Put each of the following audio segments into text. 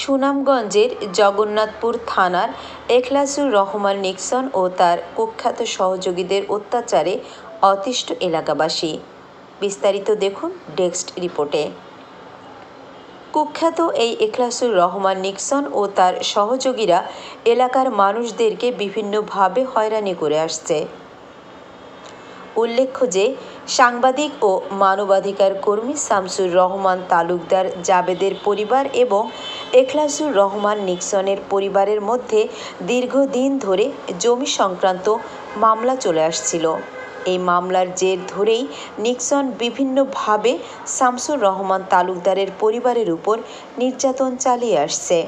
সুনামগঞ্জের জগন্নাথপুর থানার এখলাসুর রহমান নিক্সন ও তার কুখ্যাত সহযোগীদের অত্যাচারে অতিষ্ঠ এলাকাবাসী। বিস্তারিত দেখুন ডেস্ক রিপোর্টে। কুখ্যাত এই এখলাসুর রহমান নিক্সন ও তার সহযোগীরা এলাকার মানুষদেরকে বিভিন্নভাবে হয়রানি করে আসছে। উল্লেখ্য যে, সাংবাদিক ও মানবাধিকার কর্মী শামসুর রহমান তালুকদার জাবেদের পরিবার এবং এখলাসুর রহমান নিক্সনের পরিবারের মধ্যে দীর্ঘদিন ধরে জমি সংক্রান্ত মামলা চলে আসছিল। এই মামলার জের ধরেই নিক্সন বিভিন্নভাবে শামসুর রহমান তালুকদারের পরিবারের উপর নির্যাতন চালিয়ে আসছে।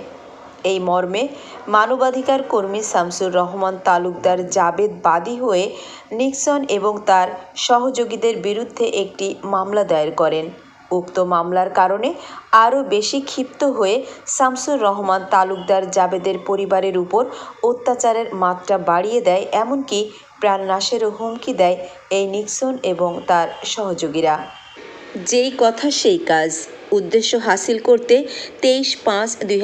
এই মর্মে মানবাধিকার কর্মী শামসুর রহমান তালুকদার জাবেদ বাদী হয়ে নিক্সন এবং তার সহযোগীদের বিরুদ্ধে একটি মামলা দায়ের করেন। উক্ত মামলার কারণে আরও বেশি ক্ষিপ্ত হয়ে শামসুর রহমান তালুকদার জাবেদের পরিবারের উপর অত্যাচারের মাত্রা বাড়িয়ে দেয়, এমনকি প্রাণনাশেরও হুমকি দেয় এই নিক্সন এবং তার সহযোগীরা। যেই কথা সেই কাজ। উদ্দেশ্য হাসিল করতে তেইশ পাঁচ দুই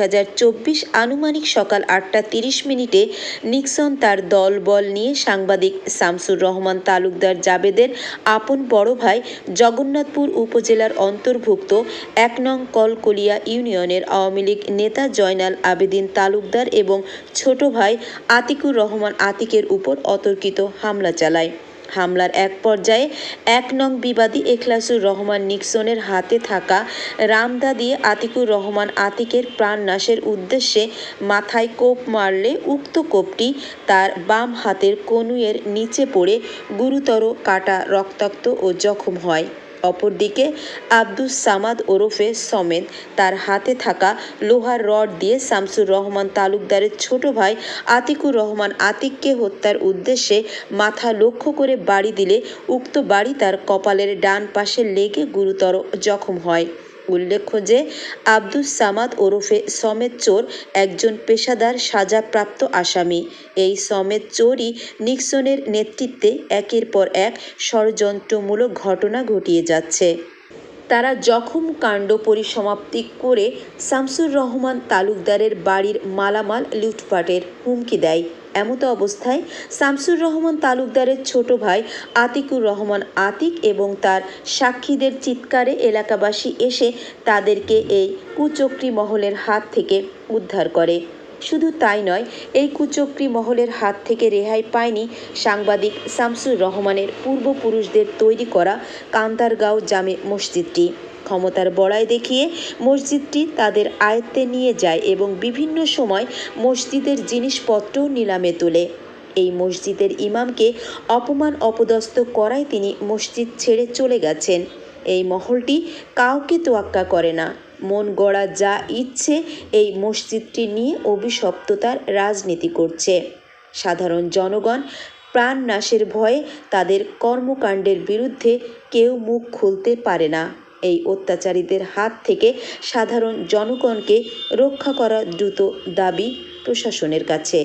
আনুমানিক সকাল আটটা তিরিশ মিনিটে নিক্সন তার দল বল নিয়ে সাংবাদিক শামসুর রহমান তালুকদার জাবেদের আপন বড় ভাই জগন্নাথপুর উপজেলার অন্তর্ভুক্ত এক নং কলকলিয়া ইউনিয়নের আওয়ামী লীগ নেতা জয়নাল আবেদিন তালুকদার এবং ছোট ভাই আতিকুর রহমান আতিকের উপর অতর্কিত হামলা চালায়। হামলার এক পর্যায়ে এক নং বিবাদী এখলাসুর রহমান নিক্সনের হাতে থাকা রামদা দিয়ে আতিকুর রহমান আতিকের প্রাণ নাশের উদ্দেশ্যে মাথায় কোপ মারলে উক্ত কোপটি তার বাম হাতের কনুয়ের নিচে পড়ে গুরুতর কাটা রক্তাক্ত ও জখম হয়। অপরদিকে আব্দুস সামাদ ওরফে সমেত তার হাতে থাকা লোহার রড দিয়ে শামসুর রহমান তালুকদারের ছোট ভাই আতিকুর রহমান আতিককে হত্যার উদ্দেশ্যে মাথা লক্ষ্য করে বাড়ি দিলে উক্ত বাড়ি তার কপালের ডান পাশে লেগে গুরুতর জখম হয়। উল্লেখ্য যে, আব্দুস সামাদ ওরফে সমেত চোর একজন পেশাদার সাজাপ্রাপ্ত আসামি। এই সমেত চোরই নিক্সনের নেতৃত্বে একের পর এক ষড়যন্ত্রমূলক ঘটনা ঘটিয়ে যাচ্ছে। তারা জখম কাণ্ড পরিসমাপ্তি করে শামসুর রহমান তালুকদারের বাড়ির মালামাল লুটপাটের হুমকি দেয়। এমতো অবস্থায় শামসুর রহমান তালুকদারের ছোট ভাই আতিকুর রহমান আতিক এবং তার সাক্ষীদের চিৎকারে এলাকাবাসী এসে তাদেরকে এই কুচক্রী মহলের হাত থেকে উদ্ধার করে। শুধু তাই নয়, এই কুচক্রী মহলের হাত থেকে রেহাই পায়নি সাংবাদিক শামসুর রহমানের পূর্বপুরুষদের তৈরি করা কান্তারগাঁও জামে মসজিদটি। ক্ষমতার বড়াই দেখিয়ে মসজিদটি তাদের আয়ত্তে নিয়ে যায় এবং বিভিন্ন সময় মসজিদের জিনিসপত্র নিলামে তোলে। এই মসজিদের ইমামকে অপমান অপদস্থ করায় তিনি মসজিদ ছেড়ে চলে গেছেন। এই মহলটি কাউকে তোয়াক্কা করে না। মন গড়া যা ইচ্ছে, এই মসজিদটি নিয়ে অভিশপ্ততার রাজনীতি করছে। সাধারণ জনগণ প্রাণ নাশের ভয়ে তাদের কর্মকাণ্ডের বিরুদ্ধে কেউ মুখ খুলতে পারে না। এই অত্যাচারীদের হাত থেকে সাধারণ জনগণকে রক্ষা করা দ্রুত দাবি প্রশাসনের কাছে।